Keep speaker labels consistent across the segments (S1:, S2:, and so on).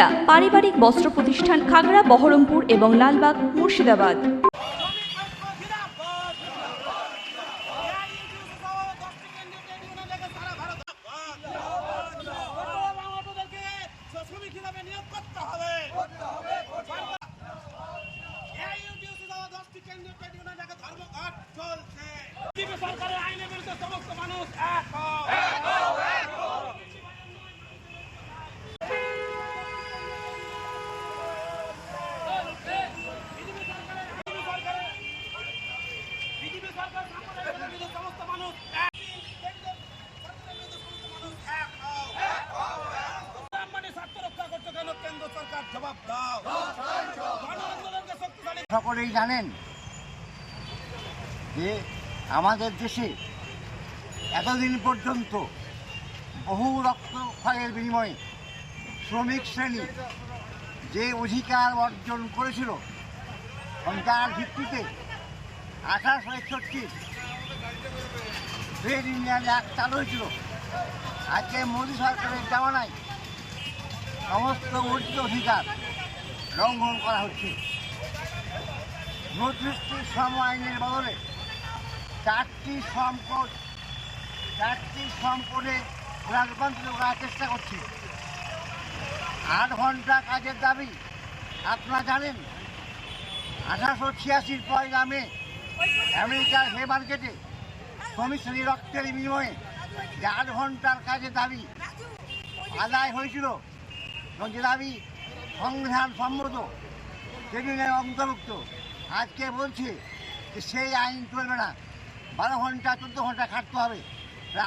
S1: সুনিতা পারিবারিক বস্ত্র প্রতিষ্ঠান খাগড়া বহরমপুর এবং লালবাগ মুর্শিদাবাদ।
S2: সরকারের আইনের বিরুদ্ধে সমস্ত মানুষ
S3: সকলেই জানেন যে আমাদের দেশে এতদিন পর্যন্ত বহু রক্তক্ষয়ের বিনিময়ে শ্রমিক শ্রেণি যে অধিকার অর্জন করেছিল, তার ভিত্তিতে আঠারোশো একষট্টি ট্রেড ইউনিয়ন অ্যাক্ট চালু হয়েছিল। আজকে মোদী সরকারের জামানায় সমস্ত অর্জিত অধিকার লঙ্ঘন করা হচ্ছে। বত্রিশটি শ্রম আইনের বদলে চারটি সম্পদ, চারটি কোডে ওরা রূপান্তরিত করার চেষ্টা করছে। আট ঘণ্টা কাজের দাবি, আপনারা জানেন? আঠারোশো ছিয়াশির পয়লা মে আমেরিকার হে মার্কেটে শ্রমিক রক্তের বিনিময়ে যে আট ঘণ্টার কাজের দাবি আদায় হয়েছিল যে দাবি সংবিধান সম্মত সেগুলো অন্তর্ভুক্ত। আজকে বলছে যে সেই আইন চলবে না। বারো ঘণ্টা, চোদ্দ ঘণ্টা খাটতে হবে।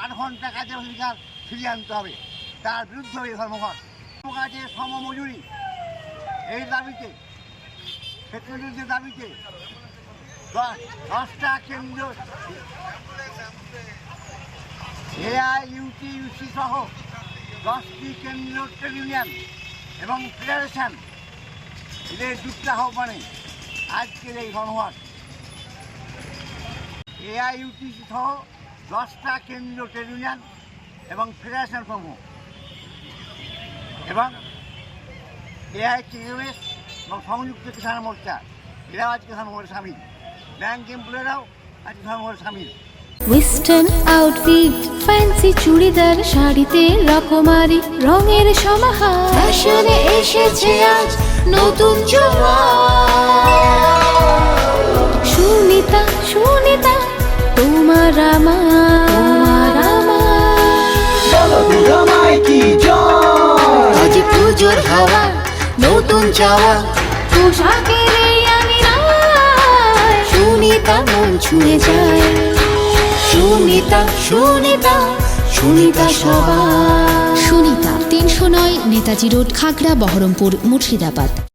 S3: আট ঘণ্টা কাজের অধিকার ফিরিয়ে আনতে হবে। তার বিরুদ্ধে এই ধর্মঘট। কাজে সমমজুরি, এই দাবিতে সেক্রেটারিদের দাবিতে দশ, দশটা কেন্দ্র এআই ইউটি ইউসি সহ দশটি কেন্দ্রীয় ট্রেড ইউনিয়ন এবং ফেডারেশন, এদের যুক্ত আহ্বানে আজকের এই ধর্মঘট এআইইউটিসি সহ দশটা কেন্দ্রীয় ট্রেড ইউনিয়ন এবং ফেডারেশন সমূহ এবং এআইটিএমএস এবং সংযুক্ত কিষাণ মোর্চা এরাও আজকে ধর্মঘটে সামিল। ব্যাংক এমপ্লয়েরাও আজকে ধর্মঘটে সামিল।
S4: ওয়েস্টার্ন আউটফিট ফ্যান্সি চুড়িদার শাড়িতে রকমারি রঙের সমাহার। ফ্যাশনে এসেছে আজ নতুন সুনিতা আমার আমার আমি সুনিতা মন ছুঁয়ে সুনিতা সুনিতা
S5: সুনিতা, তিনশো নয় নেতাজি রোড, খাগড়া, বহরমপুর, মুর্শিদাবাদ।